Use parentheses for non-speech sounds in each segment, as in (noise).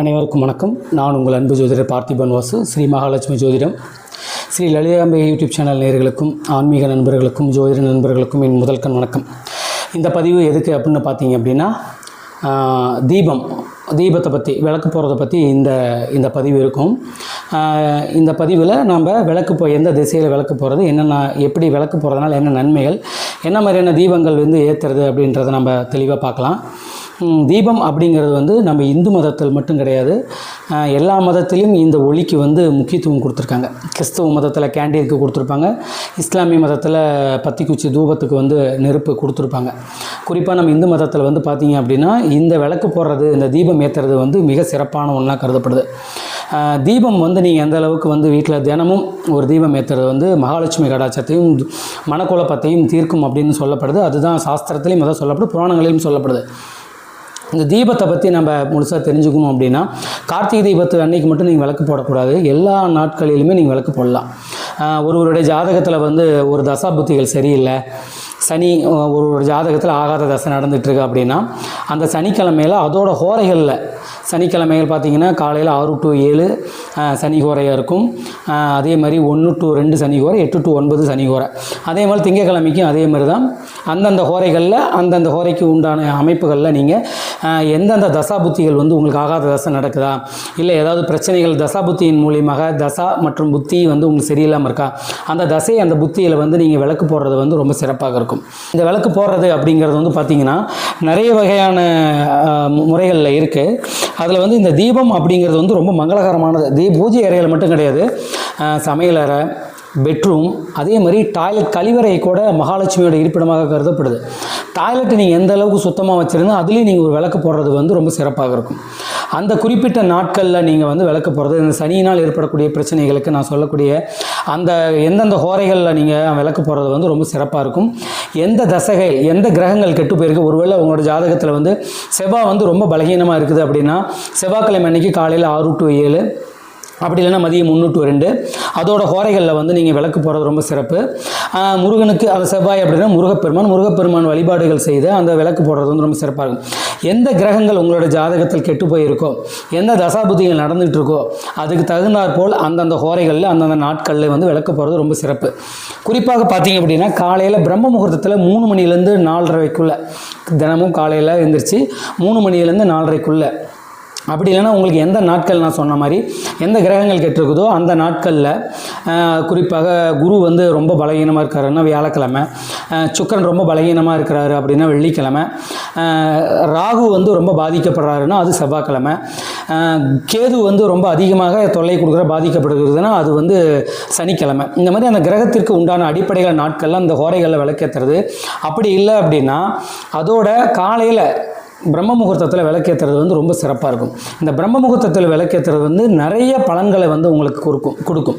அனைவருக்கும் வணக்கம். நான் உங்கள் அன்பு ஜோதிடர் பார்த்திபன் வாசு ஸ்ரீ மகாலட்சுமி ஜோதிடம். ஸ்ரீ லலிதாம்பை யூடியூப் சேனல் நேயர்களுக்கும் ஆன்மீக நண்பர்களுக்கும் ஜோதிட நண்பர்களுக்கும் என் முதல் கண் வணக்கம். இந்த பதிவு எதுக்கு அப்படின்னு பார்த்தீங்க அப்படின்னா தீபம் தீபத்தை பற்றி விளக்கு போகிறத பற்றி இந்த இந்த பதிவு இருக்கும். இந்த பதிவில் நாம் விளக்கு போ எந்த திசையில் விளக்கு போகிறது என்னென்ன எப்படி விளக்கு போகிறதுனால என்ன நன்மைகள் என்ன மாதிரியான தீபங்கள் வந்து ஏற்றுறது அப்படின்றத நம்ம தெளிவாக பார்க்கலாம். தீபம் அப்படிங்கிறது வந்து நம்ம இந்து மதத்தில் மட்டும் கிடையாது. எல்லா மதத்திலும் இந்த ஒளிக்கு வந்து முக்கியத்துவம் கொடுத்துருக்காங்க. கிறிஸ்தவ மதத்தில் கேண்டீனுக்கு கொடுத்துருப்பாங்க. இஸ்லாமிய மதத்தில் பத்திக்குச்சி தூபத்துக்கு வந்து நெருப்பு கொடுத்துருப்பாங்க. குறிப்பாக நம்ம இந்து மதத்தில் வந்து பார்த்தீங்க அப்படின்னா இந்த விளக்கு போடுறது இந்த தீபம் ஏற்றுறது வந்து மிக சிறப்பான ஒன்றா கருதப்படுது. தீபம் வந்து நீங்கள் எந்த அளவுக்கு வந்து வீட்டில் தினமும் ஒரு தீபம் ஏற்றுறது வந்து மகாலட்சுமி கடாச்சத்தையும் மனக்குழப்பத்தையும் தீர்க்கும் அப்படின்னு சொல்லப்படுது. அதுதான் சாஸ்திரத்திலையும் அதான் சொல்லப்படுது புராணங்களிலும் சொல்லப்படுது. இந்த தீபத்தை பற்றி நம்ம முழுசாக தெரிஞ்சுக்கணும் அப்படின்னா கார்த்திகை தீபத்து அன்னைக்கு மட்டும் நீங்கள் விளக்கு போடக்கூடாது. எல்லா நாட்களிலுமே நீங்கள் விளக்கு போடலாம். ஒருவருடைய ஜாதகத்தில் வந்து ஒரு தசா புத்திகள் சரியில்லை. சனி ஒரு ஒரு ஜாதகத்தில் ஆகாத தசை நடந்துகிட்ருக்கு அப்படின்னா அந்த சனிக்கிழமையில் அதோட ஹோரைகளில் சனிக்கிழமைகள் பார்த்திங்கன்னா காலையில் ஆறு டு ஏழு சனி ஹோரையாக இருக்கும். அதே மாதிரி ஒன்று டு ரெண்டு சனி ஹோரை எட்டு டு ஒன்பது சனி ஹோரை. அதே மாதிரி திங்கக்கிழமைக்கும் அதே மாதிரி தான் அந்தந்த ஹோரைகளில் அந்தந்த ஹோரைக்கு உண்டான அமைப்புகளில் நீங்கள் எந்தெந்த தசா புத்திகள் வந்து உங்களுக்கு ஆகாத தசை நடக்குதா? இல்லை ஏதாவது பிரச்சனைகள் தசா புத்தியின் மூலியமாக தசா மற்றும் புத்தி வந்து உங்களுக்கு சரியில்லாமல் இருக்கா? அந்த தசை அந்த புத்தியில் வந்து நீங்கள் விளக்கு போடுறது வந்து ரொம்ப சிறப்பாக இருக்கும். இந்த விளக்கு போடுறது அப்படிங்கிறது வந்து பார்த்திங்கன்னா நிறைய வகையான முறைகளில் இருக்குது அதில் வந்து இந்த தீபம் அப்படிங்கிறது வந்து ரொம்ப மங்களகரமானது. தீ பூஜை அறைகள் மட்டும் கிடையாது. சமையல் அறை பெட்ரூம் அதே மாதிரி டாய்லெட் கழிவறை கூட மகாலட்சுமியோட இருப்பிடமாக கருதப்படுது. டாய்லெட்டை நீங்கள் எந்த அளவுக்கு சுத்தமாக வச்சுருந்தா அதுலேயும் நீங்கள் ஒரு விளக்கு போடுறது வந்து ரொம்ப சிறப்பாக இருக்கும். அந்த குறிப்பிட்ட நாட்களில் நீங்கள் வந்து விளக்கு போடுறது இந்த சனியினால் ஏற்படக்கூடிய பிரச்சனைகளுக்கு நான் சொல்லக்கூடிய அந்த எந்தெந்த ஹோரைகளில் நீங்கள் விளக்கு போடுறது வந்து ரொம்ப சிறப்பாக இருக்கும். எந்த தசைகள் எந்த கிரகங்கள் கெட்டு போயிருக்கு ஒருவேளை உங்களோட ஜாதகத்தில் வந்து செவ்வாய் வந்து ரொம்ப பலகீனமாக இருக்குது அப்படின்னா செவ்வாய்க்கிழமை அன்னைக்கு காலையில் ஆறு டு ஏழு அப்படி இல்லைன்னா மதியம் முன்னூற்று ரெண்டு அதோட ஹோரைகளில் வந்து நீங்கள் விளக்கு போடுறது ரொம்ப சிறப்பு. முருகனுக்கு அந்த செவ்வாய் அப்படின்னா முருகப்பெருமான் முருகப்பெருமான் வழிபாடுகள் செய்து அந்த விளக்கு போடுறது வந்து ரொம்ப சிறப்பாக இருக்கும். எந்த கிரகங்கள் உங்களோட ஜாதகத்தில் கெட்டு போயிருக்கோ எந்த தசாபுத்திகள் நடந்துகிட்டு இருக்கோ அதுக்கு தகுந்தாற்போல் அந்தந்த ஹோரைகளில் அந்தந்த நாட்களில் வந்து விளக்கு போடுறது ரொம்ப சிறப்பு. குறிப்பாக பார்த்தீங்க அப்படின்னா காலையில் பிரம்ம முகூர்த்தத்தில் மூணு மணிலேருந்து நாலரைக்குள்ளே தினமும் காலையில் எழுந்திரிச்சு மூணு மணிலேருந்து நாலரைக்குள்ளே அப்படி இல்லைன்னா உங்களுக்கு எந்த நாட்கள் நான் சொன்ன மாதிரி எந்த கிரகங்கள் கெட்டிருக்குதோ அந்த நாட்களில் குறிப்பாக குரு வந்து ரொம்ப பலகீனமாக இருக்காருன்னா வியாழக்கிழமை சுக்கரன் ரொம்ப பலகீனமாக இருக்கிறாரு அப்படின்னா வெள்ளிக்கிழமை ராகு வந்து ரொம்ப பாதிக்கப்படுறாருன்னா அது செவ்வாய்க்கிழமை கேது வந்து ரொம்ப அதிகமாக தொல்லை கொடுக்குற பாதிக்கப்படுகிறதுனா அது வந்து சனிக்கிழமை. இந்த மாதிரி அந்த கிரகத்திற்கு உண்டான அடிப்படைகள் நாட்களில் அந்த ஹோரைகளில் விளக்கேற்றுறது அப்படி இல்லை அப்படின்னா அதோட காலையில் பிரம்ம முகூர்த்தத்தில் விளக்கேற்றுறது வந்து ரொம்ப சிறப்பாக இருக்கும். இந்த பிரம்ம முகூர்த்தத்தில் விளக்கேற்றுறது வந்து நிறைய பலன்களை வந்து உங்களுக்கு கொடுக்கும் கொடுக்கும்.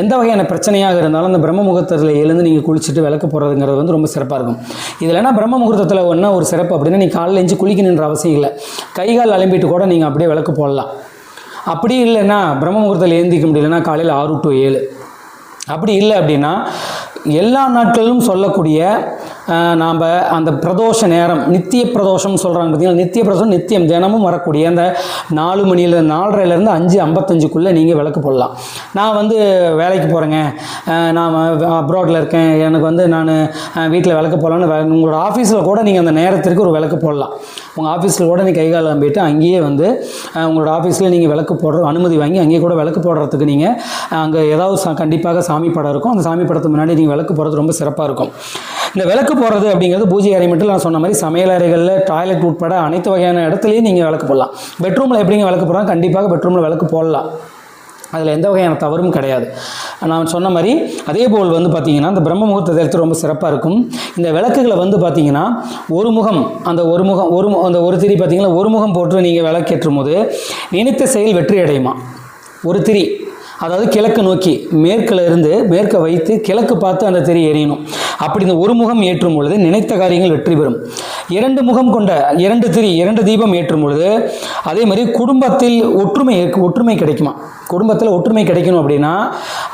எந்த வகையான பிரச்சனையாக இருந்தாலும் அந்த பிரம்ம முகூர்த்தத்தில் எழுந்து நீங்கள் குளிச்சுட்டு விளக்கு போகிறதுங்கிறது வந்து ரொம்ப சிறப்பாக இருக்கும். இதில் என்ன பிரம்ம முகூர்த்தத்தில் ஒன்றா ஒரு சிறப்பு அப்படின்னா நீங்கள் காலையில் எஞ்சி குளிக்கணுன்ற அவசியம் இல்லை. கை கால் அலம்பிட்டு கூட நீங்கள் அப்படியே விளக்கு போடலாம். அப்படி இல்லைன்னா பிரம்ம முகூர்த்தத்தில் ஏந்திக்க முடியலன்னா காலையில் ஆறு டு ஏழு. அப்படி இல்லை அப்படின்னா எல்லா நாட்களிலும் சொல்லக்கூடிய நாம் அந்த பிரதோஷ நேரம் நித்திய பிரதோஷம் சொல்கிறாங்க பார்த்தீங்கன்னா நித்திய பிரதோஷம் நித்தியம் தினமும் வரக்கூடிய அந்த நாலு மணியில் நாலரைலேருந்து அஞ்சு ஐம்பத்தஞ்சுக்குள்ளே நீங்கள் விளக்கு போடலாம். நான் வந்து வேலைக்கு போகிறேங்க நான் அப்ராடில் இருக்கேன். எனக்கு வந்து நான் வீட்டில் விளக்கு போடலான்னு உங்களோட ஆஃபீஸில் கூட நீங்கள் அந்த நேரத்திற்கு ஒரு விளக்கு போடலாம். உங்கள் ஆஃபீஸில் கூட நீங்கள் கைகால் அம்பிட்டு அங்கேயே வந்து உங்களோட ஆஃபீஸில் நீங்கள் விளக்கு போடுற அனுமதி வாங்கி அங்கேயே கூட விளக்கு போடுறதுக்கு நீங்கள் அங்கே ஏதாவது சா கண்டிப்பாக சாமி படம் இருக்கும். அந்த சாமி படத்துக்கு முன்னாடி நீங்கள் விளக்கு போடுறது ரொம்ப சிறப்பாக இருக்கும். இந்த விளக்கு போடுறது அப்படிங்கிறது பூஜை அறை மட்டும் நான் சொன்ன மாதிரி சமையல் அறைகளில் டாய்லெட் உட்பட அனைத்து வகையான இடத்துலையும் நீங்கள் விளக்கு போடலாம். பெட்ரூமில் எப்படிங்க விளக்கு போடுறாங்க கண்டிப்பாக பெட்ரூமில் விளக்கு போடலாம். அதில் எந்த வகையான தவறும் கிடையாது. நான் சொன்ன மாதிரி அதே போல் வந்து பார்த்திங்கன்னா இந்த பிரம்ம முகூர்த்த எடுத்து ரொம்ப சிறப்பாக இருக்கும். இந்த விளக்குகளை வந்து பார்த்திங்கன்னா ஒரு முகம் அந்த ஒரு முகம் ஒரு மு- அந்த ஒரு திரி பார்த்திங்கன்னா ஒரு முகம் போட்டு நீங்கள் விளக்கேற்றும் போது நினைத்த செயல் வெற்றி அடையுமா ஒரு திரி. அதாவது கிழக்கு நோக்கி மேற்கில் இருந்து மேற்க வைத்து கிழக்கு பார்த்து அந்த திரி எரியணும் அப்படி இந்த ஒரு முகம் ஏற்றும் பொழுது நினைத்த காரியங்கள் வெற்றி பெறும். இரண்டு முகம் கொண்ட இரண்டு திரி இரண்டு தீபம் ஏற்றும் பொழுது அதே மாதிரி குடும்பத்தில் ஒற்றுமை ஒற்றுமை கிடைக்குமா? குடும்பத்தில் ஒற்றுமை கிடைக்கணும் அப்படின்னா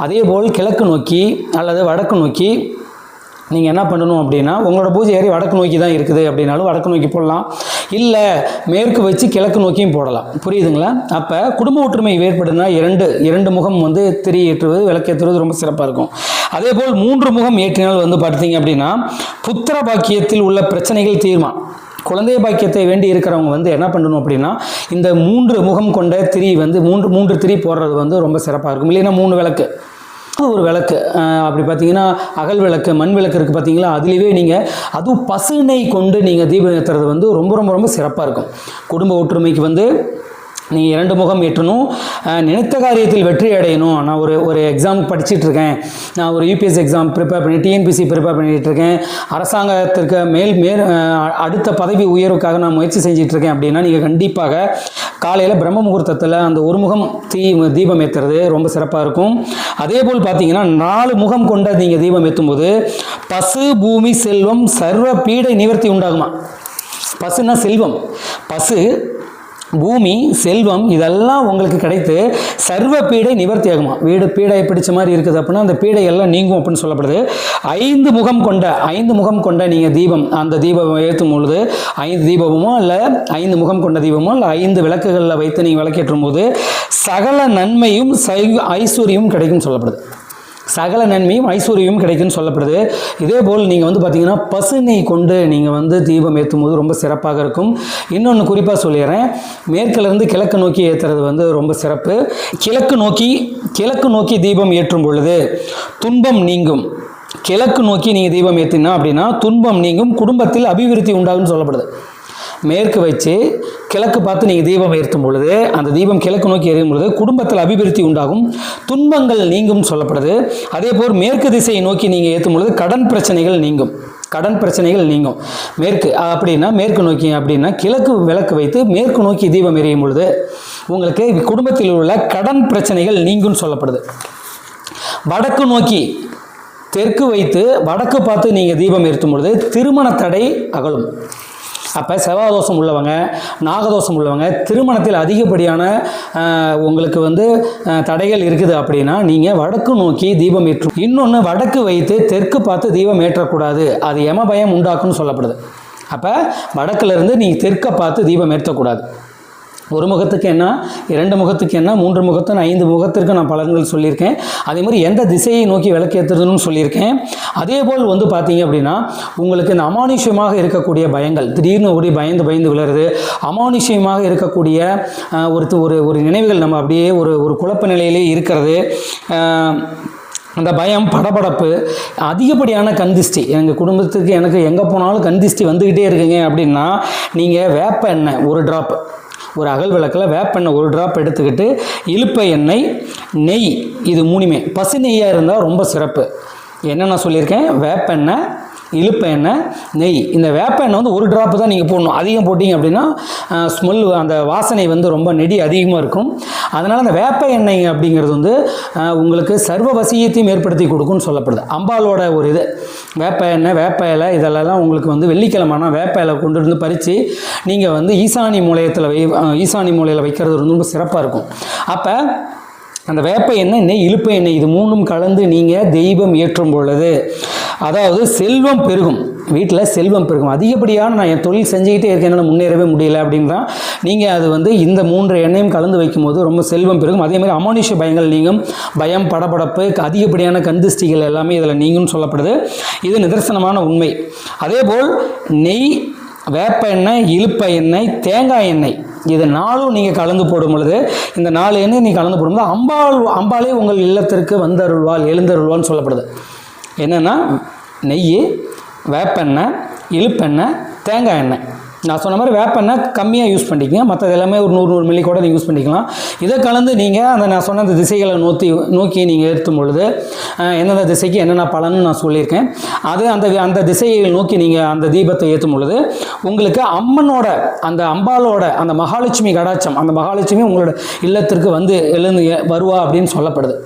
அதே போல் கிழக்கு நோக்கி அல்லது வடக்கு நோக்கி நீங்கள் என்ன பண்ணணும் அப்படின்னா உங்களோட பூஜை ஏறி வடக்கு நோக்கி தான் இருக்குது அப்படின்னாலும் வடக்கு நோக்கி போடலாம். இல்லை மேற்கு வச்சு கிழக்கு நோக்கியும் போடலாம். புரியுதுங்களா? அப்போ குடும்ப ஒற்றுமை ஏற்படுதுன்னா இரண்டு இரண்டு முகம் வந்து திரி ஏற்றுவது விளக்கேற்றுவது ரொம்ப சிறப்பாக இருக்கும். அதே போல் மூன்று முகம் ஏற்றினால் வந்து பார்த்தீங்க அப்படின்னா புத்திர பாக்கியத்தில் உள்ள பிரச்சனைகள் தீர்மா? குழந்தை பாக்கியத்தை வேண்டி இருக்கிறவங்க வந்து என்ன பண்ணணும் அப்படின்னா இந்த மூன்று முகம் கொண்ட திரி வந்து மூன்று மூன்று திரி போடுறது வந்து ரொம்ப சிறப்பாக இருக்கும். இல்லைன்னா மூணு விளக்கு. ஒரு விளக்கு. அப்படி பார்த்தீங்கன்னா அகல் விளக்கு மண் விளக்கு இருக்குது பார்த்தீங்களா? அதுலேயே நீங்கள் அதுவும் பசுனை கொண்டு நீங்கள் தீபம் ஏற்றுறது வந்து ரொம்ப ரொம்ப ரொம்ப சிறப்பாக இருக்கும். குடும்ப ஒற்றுமைக்கு வந்து நீங்கள் இரண்டு முகம் ஏற்றணும். நினைத்த காரியத்தில் வெற்றி அடையணும். நான் ஒரு ஒரு எக்ஸாம் படிச்சுட்டு இருக்கேன் நான் ஒரு யூபிஎஸ் எக்ஸாம் ப்ரிப்பேர் பண்ணி டிஎன்பிசி ப்ரிப்பேர் பண்ணிட்டு இருக்கேன் அரசாங்கத்திற்கு மேல் மேல் அடுத்த பதவி உயர்வுக்காக நான் முயற்சி செஞ்சுட்டு இருக்கேன் அப்படின்னா நீங்கள் கண்டிப்பாக காலையில் பிரம்ம முகூர்த்தத்தில் அந்த ஒரு முகம் தீ தீபம் ஏற்றுறது ரொம்ப சிறப்பாக இருக்கும். அதே போல் பார்த்தீங்கன்னா நாலு முகம் கொண்ட நீங்கள் தீபம் ஏற்றும்போது பசு பூமி செல்வம் சர்வ பீடை நிவர்த்தி உண்டாகுமா? பசுனா செல்வம். பசு பூமி செல்வம் இதெல்லாம் உங்களுக்கு கிடைத்து சர்வ பீடை நிவர்த்தி ஆகுமா? வீடு பீடை பிடிச்ச மாதிரி இருக்குது அப்படின்னா அந்த பீடை எல்லாம் நீங்கும் அப்படின்னு சொல்லப்படுது. ஐந்து முகம் கொண்ட ஐந்து முகம் கொண்ட நீங்கள் தீபம் அந்த தீபம் ஏற்றும் பொழுது ஐந்து தீபமோ இல்லை ஐந்து முகம் கொண்ட தீபமோ இல்லை ஐந்து விளக்குகளில் வைத்து நீங்கள் விளக்கேற்றும் போது சகல நன்மையும் சை ஐஸ்வர்யமும் கிடைக்கும் சொல்லப்படுது. சகல நன்மையும் ஐஸ்வர்யமும் கிடைக்கும்னு சொல்லப்படுது. இதே போல் நீங்கள் வந்து பார்த்தீங்கன்னா பசுனை கொண்டு நீங்கள் வந்து தீபம் ஏற்றும் போது ரொம்ப சிறப்பாக இருக்கும். இன்னொன்று குறிப்பாக சொல்லிடுறேன். மேற்கிலிருந்து கிழக்கு நோக்கி ஏற்றுறது வந்து ரொம்ப சிறப்பு. கிழக்கு நோக்கி கிழக்கு நோக்கி தீபம் ஏற்றும் பொழுது துன்பம் நீங்கும். கிழக்கு நோக்கி நீங்கள் தீபம் ஏற்றினா அப்படின்னா துன்பம் நீங்கும் குடும்பத்தில் அபிவிருத்தி உண்டாகும்னு சொல்லப்படுது. மேற்கு வச்சு கிழக்கு பார்த்து நீங்கள் தீபம் ஏற்றும் பொழுது அந்த தீபம் கிழக்கு நோக்கி எரியும் பொழுது குடும்பத்தில் அபிவிருத்தி உண்டாகும். துன்பங்கள் நீங்கும் சொல்லப்படுது. அதே போல் மேற்கு திசையை நோக்கி நீங்கள் ஏற்றும் பொழுது கடன் பிரச்சனைகள் நீங்கும். கடன் பிரச்சனைகள் நீங்கும். மேற்கு அப்படின்னா மேற்கு நோக்கி அப்படின்னா கிழக்கு விளக்கு வைத்து மேற்கு நோக்கி தீபம் எரியும் பொழுது உங்களுக்கு குடும்பத்தில் உள்ள கடன் பிரச்சனைகள் நீங்கும்னு சொல்லப்படுது. வடக்கு நோக்கி தெற்கு வைத்து வடக்கு பார்த்து நீங்கள் தீபம் ஏற்றும் பொழுது திருமண தடை அகலும். அப்போ செவ்வாதோஷம் உள்ளவங்க நாகதோஷம் உள்ளவங்க திருமணத்தில் அதிகப்படியான உங்களுக்கு வந்து தடைகள் இருக்குது அப்படின்னா நீங்கள் வடக்கு நோக்கி தீபம் ஏற்றும் இன்னொன்று வடக்கு வைத்து தெற்கு பார்த்து தீபம் ஏற்றக்கூடாது. அது எம பயம் உண்டாக்குன்னு சொல்லப்படுது. அப்போ வடக்குலேருந்து நீங்கள் தெற்கை பார்த்து தீபம் ஏற்றக்கூடாது. ஒரு முகத்துக்கு என்ன இரண்டு முகத்துக்கு என்ன மூன்று முகத்து ஐந்து முகத்திற்கு நான் பலன்கள் சொல்லியிருக்கேன். அதே மாதிரி எந்த திசையை நோக்கி விளக்கேற்றுறதுன்னு சொல்லியிருக்கேன். அதே போல் வந்து பார்த்தீங்க அப்படின்னா உங்களுக்கு இந்த அமானுஷ்யமாக இருக்கக்கூடிய பயங்கள் திடீர்னு ஓடி பயந்து பயந்து விழுறது அமானுஷ்யமாக இருக்கக்கூடிய ஒரு ஒரு ஒரு நினைவுகள் நம்ம அப்படியே ஒரு ஒரு குழப்ப நிலையிலே இருக்கிறது. அந்த பயம் படபடப்பு அதிகப்படியான கந்திஷ்டி எங்கள் குடும்பத்துக்கு எனக்கு எங்கே போனாலும் கந்திஷ்டி வந்துக்கிட்டே இருக்குங்க அப்படின்னா நீங்கள் வேப்ப எண்ணெய் ஒரு ட்ராப் ஒரு அகல் விளக்கில் வேப்பெண்ணெய் ஒரு ட்ராப் எடுத்துக்கிட்டு இலுப்பை எண்ணெய் நெய் இது மூணுமே. பசு நெய்யாக இருந்தால் ரொம்ப சிறப்பு. என்ன நான் சொல்லியிருக்கேன்? வேப்பெண்ணெய் இழுப்ப எண்ணெய் நெய். இந்த வேப்ப எண்ணெய் வந்து ஒரு ட்ராப்பு தான் நீங்கள் போடணும். அதிகம் போட்டிங்க அப்படின்னா ஸ்மெல் அந்த வாசனை வந்து ரொம்ப நெடி அதிகமாக இருக்கும். அதனால் அந்த வேப்ப எண்ணெய் அப்படிங்கிறது வந்து உங்களுக்கு சர்வ வசியத்தையும் ஏற்படுத்தி கொடுக்கும்னு சொல்லப்படுது. அம்பாலோட ஒரு இது. வேப்ப எண்ணெய் வேப்ப இலை இதெல்லாம் உங்களுக்கு வந்து வெள்ளிக்கிழமைனா வேப்ப இலை கொண்டு வந்து பறித்து நீங்கள் வந்து ஈசானி மூலையத்தில் வை ஈசானி மூலையில் வைக்கிறது ரொம்ப சிறப்பாக இருக்கும். அப்போ அந்த வேப்ப எண்ணெய் நெய் இழுப்ப எண்ணெய் இது மூணும் கலந்து நீங்கள் தெய்வம் ஏற்றும் பொழுது அதாவது செல்வம் பெருகும். வீட்டில் செல்வம் பெருகும். அதிகப்படியான நான் என் தொழில் செஞ்சுக்கிட்டே இருக்கேன். என்னால் முன்னேறவே முடியல அப்படின்னா நீங்கள் அது வந்து இந்த மூன்று எண்ணெயும் கலந்து வைக்கும்போது ரொம்ப செல்வம் பெருகும். அதே மாதிரி அமானுஷ்ய பயங்கள் நீங்கும். பயம் படபடப்பு அதிகப்படியான கந்திஷ்டிகள் எல்லாமே இதில் நீங்கும்னு சொல்லப்படுது. இது நிதர்சனமான உண்மை. அதேபோல் நெய் வேப்ப எண்ணெய் இழுப்ப எண்ணெய் தேங்காய் எண்ணெய் இது நாளும் நீங்கள் கலந்து போடும் பொழுது இந்த நாலு எண்ணெய் நீங்கள் கலந்து போடும்போது அம்பாள் அம்பாளே உங்கள் இல்லத்திற்கு வந்தருள்வாள் எழுந்தருள்வான்னு சொல்லப்படுது. என்னென்னா நெய் வேப்பெண்ணெய் இழுப்பெண்ணெய் தேங்காய் எண்ணெய். நான் சொன்ன மாதிரி வேப்பெண்ணெய் கம்மியாக யூஸ் பண்ணிக்கங்க. மற்றது எல்லாமே ஒரு நூறு நூறு மில்லி கூட நீங்கள் யூஸ் பண்ணிக்கலாம். இதை கலந்து நீங்கள் அந்த நான் சொன்ன அந்த திசைகளை நோக்கி நோக்கி நீங்கள் ஏற்றும் பொழுது எந்தெந்த திசைக்கு என்னென்ன பலன்னு நான் சொல்லியிருக்கேன். அது அந்த அந்த திசையை நோக்கி நீங்கள் அந்த தீபத்தை ஏற்றும் பொழுது உங்களுக்கு அம்மனோட அந்த அம்பாலோட அந்த மகாலட்சுமி கடாட்சம் அந்த மகாலட்சுமி உங்களோட இல்லத்திற்கு வந்து எழுந்து வருவா அப்படின்னு சொல்லப்படுது.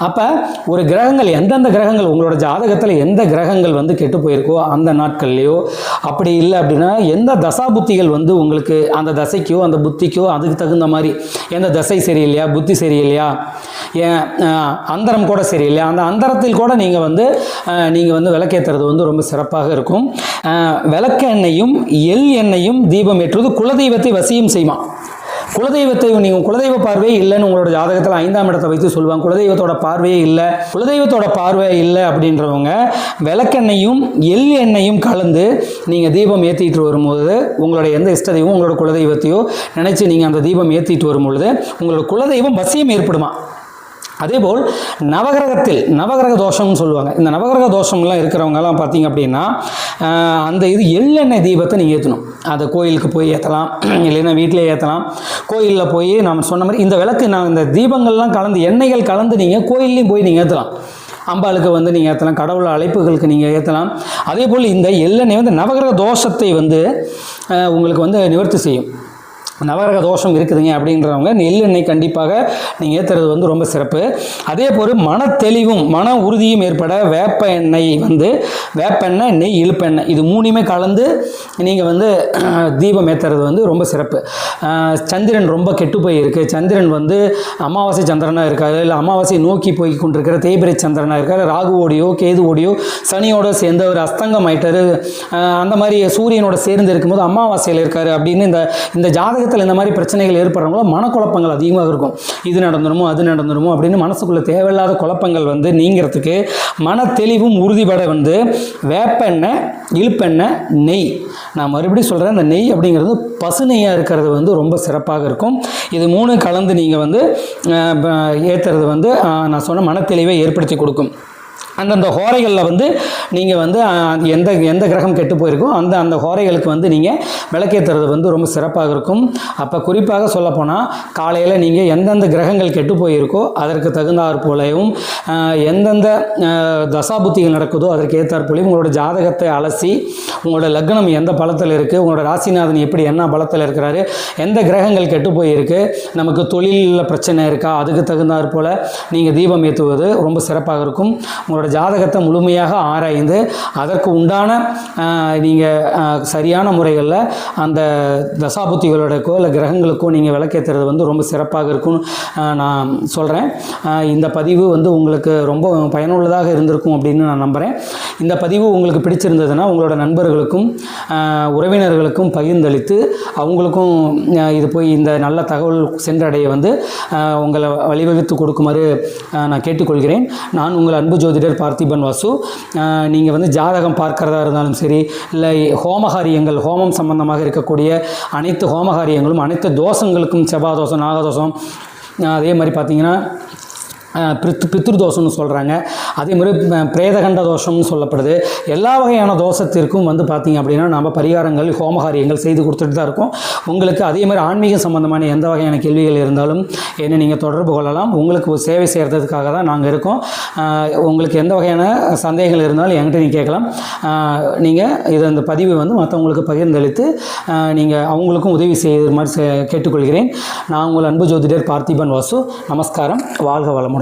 அப்போ ஒரு கிரகங்கள் எந்தெந்த கிரகங்கள் உங்களோட ஜாதகத்தில் எந்த கிரகங்கள் வந்து கெட்டு போயிருக்கோ அந்த நாட்கள்லையோ அப்படி இல்லை அப்படின்னா எந்த தசா புத்திகள் வந்து உங்களுக்கு அந்த தசைக்கோ அந்த புத்திக்கோ அதுக்கு தகுந்த மாதிரி எந்த தசை சரியில்லையா புத்தி சரியில்லையா ஏன் அந்தரம் கூட சரியில்லையா அந்த அந்தரத்தில் கூட நீங்கள் வந்து நீங்கள் வந்து விளக்கேற்றுறது வந்து ரொம்ப சிறப்பாக இருக்கும். அஹ், விளக்கு எண்ணெயும் எள் எண்ணெயும் தீபம் ஏற்றுவது குலதெய்வத்தை வசியம் செய்வான் குலதெய்வத்தை நீங்கள் குலதெய்வ பார்வையே இல்லைன்னு உங்களோட ஜாதகத்தில் ஐந்தாம் இடத்தை வைத்து சொல்லுவாங்க. குலதெய்வத்தோட பார்வையே இல்லை. குலதெய்வத்தோட பார்வை இல்லை அப்படின்றவங்க விளக்கெண்ணையும் எள் எண்ணெயும் கலந்து நீங்கள் தீபம் ஏற்றிட்டு வரும்போது உங்களோட எந்த இஷ்டத்தையும் உங்களோட குலதெய்வத்தையோ நினச்சி நீங்கள் அந்த தீபம் ஏற்றிட்டு வரும்பொழுது உங்களோட குலதெய்வம் வசியம் ஏற்படுமா? அதேபோல் நவகிரகத்தில் நவகிரக தோஷம்னு சொல்லுவாங்க. இந்த நவகிரக தோஷம்லாம் இருக்கிறவங்கலாம் பார்த்தீங்க அப்படின்னா அந்த இது எள்ளெண்ணெய் தீபத்தை நீங்கள் ஏற்றணும் அதை கோயிலுக்கு போய் ஏற்றலாம் (clears throat) இல்லைன்னா வீட்டிலே ஏற்றலாம் கோயிலில் போய் நம்ம சொன்ன மாதிரி இந்த விளக்கு நான் இந்த தீபங்கள்லாம் கலந்து எண்ணெய்கள் கலந்து நீங்கள் கோயில்லையும் போய் நீங்கள் ஏற்றலாம் அம்பாளுக்கு வந்து நீங்கள் ஏற்றலாம் கடவுள் அழைப்புகளுக்கு நீங்கள் ஏற்றலாம் அதே போல் இந்த எள்ளெண்ணெய் வந்து நவகிரக தோஷத்தை வந்து உங்களுக்கு வந்து நிவர்த்தி செய்யும். நவரக தோஷம் இருக்குதுங்க அப்படின்றவங்க நெல் எண்ணெய் கண்டிப்பாக நீங்கள் ஏற்றுறது வந்து ரொம்ப சிறப்பு. அதே போல் மன தெளிவும் மன உறுதியும் ஏற்பட வேப்ப எண்ணெய் வந்து வேப்பெண்ணெய் நெய் இழுப்பெண்ணெய் இது மூணுமே கலந்து நீங்கள் வந்து தீபம் ஏற்றுறது வந்து ரொம்ப சிறப்பு. சந்திரன் ரொம்ப கெட்டு போயிருக்கு. சந்திரன் வந்து அமாவாசை சந்திரனாக இருக்காரு. இல்லை அமாவாசை நோக்கி போய் கொண்டிருக்கிற தேய்பிரை சந்திரனாக இருக்காரு. ராகுவோடையோ கேதுவோடையோ சனியோட சேர்ந்து அவர் அஸ்தங்கம் ஆயிட்டாரு. அந்த மாதிரி சூரியனோட சேர்ந்து இருக்கும்போது அமாவாசையில் இருக்காரு அப்படின்னு இந்த இந்த ஜாதகத்தில் இந்த மாதிரி பிரச்சனைகள் ஏற்படுறவங்களோ மனக்குழப்பங்கள் அதிகமாக இருக்கும். இது நடந்துருமோ அது நடந்துருமோ அப்படின்னு மனசுக்குள்ள தேவையில்லாத குழப்பங்கள் வந்து நீங்கிறதுக்கு மன தெளிவும் உறுதிபட வந்து வேப்பெண்ணெய் இழுப்பெண்ணெய் நெய். நான் மறுபடியும் சொல்கிறேன் அந்த நெய் அப்படிங்கிறது பசு நெய்யாக இருக்கிறது வந்து ரொம்ப சிறப்பாக இருக்கும். இது மூணு கலந்து நீங்கள் வந்து ஏற்றுறது வந்து நான் சொன்ன மனத்தெளிவை ஏற்படுத்தி கொடுக்கும். அந்தந்த ஹோரைகளில் வந்து நீங்கள் வந்து எந்த எந்த கிரகம் கெட்டு போயிருக்கோ அந்த அந்த ஹோரைகளுக்கு வந்து நீங்கள் விளக்கேற்றுறது வந்து ரொம்ப சிறப்பாக இருக்கும். அப்போ குறிப்பாக சொல்லப்போனால் காலையில் நீங்கள் எந்தெந்த கிரகங்கள் கெட்டு போயிருக்கோ அதற்கு தகுந்தாற் போலவும் எந்தெந்த தசாபுத்திகள் நடக்குதோ அதற்கு ஏற்றாற் போலையும் உங்களோட ஜாதகத்தை அலசி உங்களோட லக்னம் எந்த பலத்தில் இருக்குது உங்களோட ராசிநாதன் எப்படி என்ன பலத்தில் இருக்கிறாரு எந்த கிரகங்கள் கெட்டு போயிருக்கு நமக்கு தொழிலில் பிரச்சனை இருக்கா அதுக்கு தகுந்தாற் போல் நீங்கள் தீபம் ஏற்றுவது ரொம்ப சிறப்பாக இருக்கும். உங்களோட ஜாதகத்தை முழுமையாக ஆராய்ந்து அதற்கு உண்டான நீங்கள் சரியான முறைகளில் அந்த தசாபுத்திகளோடக்கோ இல்லை கிரகங்களுக்கோ நீங்கள் விளக்கேற்றுறது வந்து ரொம்ப சிறப்பாக இருக்கும்னு நான் சொல்கிறேன் இந்த பதிவு வந்து உங்களுக்கு ரொம்ப பயனுள்ளதாக இருந்திருக்கும் அப்படின்னு நான் நம்புகிறேன் இந்த பதிவு உங்களுக்கு பிடிச்சிருந்ததுன்னா உங்களோட நண்பர்களுக்கும் உறவினர்களுக்கும் பகிர்ந்தளித்து அவங்களுக்கும் இது போய் இந்த நல்ல தகவல் சென்றடைய வந்து உங்களை வழிவகுத்து கொடுக்குமாறு நான் கேட்டுக்கொள்கிறேன். நான் உங்கள் அன்பு ஜோதிடர் பார்த்திபன் வாசு. நீங்கள் வந்து ஜாதகம் பார்க்கறதா இருந்தாலும் சரி இல்லை ஹோமகாரியங்கள் ஹோமம் சம்பந்தமாக இருக்கக்கூடிய அனைத்து ஹோமகாரியங்களும் அனைத்து தோஷங்களுக்கும் செவ்வாய் தோஷம் நாகதோஷம் அதே மாதிரி பார்த்தீங்கன்னா பித்ரு பித்ரு தோஷம்னு சொல்கிறாங்க அதே மாதிரி பிரேதகண்ட தோஷம்னு சொல்லப்படுது. எல்லா வகையான தோஷத்திற்கும் வந்து பார்த்திங்க அப்படின்னா நம்ம பரிகாரங்கள் ஹோமகாரியங்கள் செய்து கொடுத்துட்டு தான் இருக்கோம். உங்களுக்கு அதே மாதிரி ஆன்மீக சம்பந்தமான எந்த வகையான கேள்விகள் இருந்தாலும் என்னை நீங்கள் தொடர்பு கொள்ளலாம். உங்களுக்கு ஒரு சேவை செய்கிறதுக்காக தான் நாங்கள் இருக்கோம். உங்களுக்கு எந்த வகையான சந்தேகங்கள் இருந்தாலும் என்கிட்ட நீங்கள் கேட்கலாம். நீங்கள் இது அந்த பதிவை வந்து மற்றவங்களுக்கு பகிர்ந்தளித்து நீங்கள் அவங்களுக்கும் உதவி செய்கிற மாதிரி செ- கேட்டுக்கொள்கிறேன். நான் உங்கள் அன்பு ஜோதிடர் பார்த்திபன் வாசு. நமஸ்காரம். வாழ்க வளமுடன்.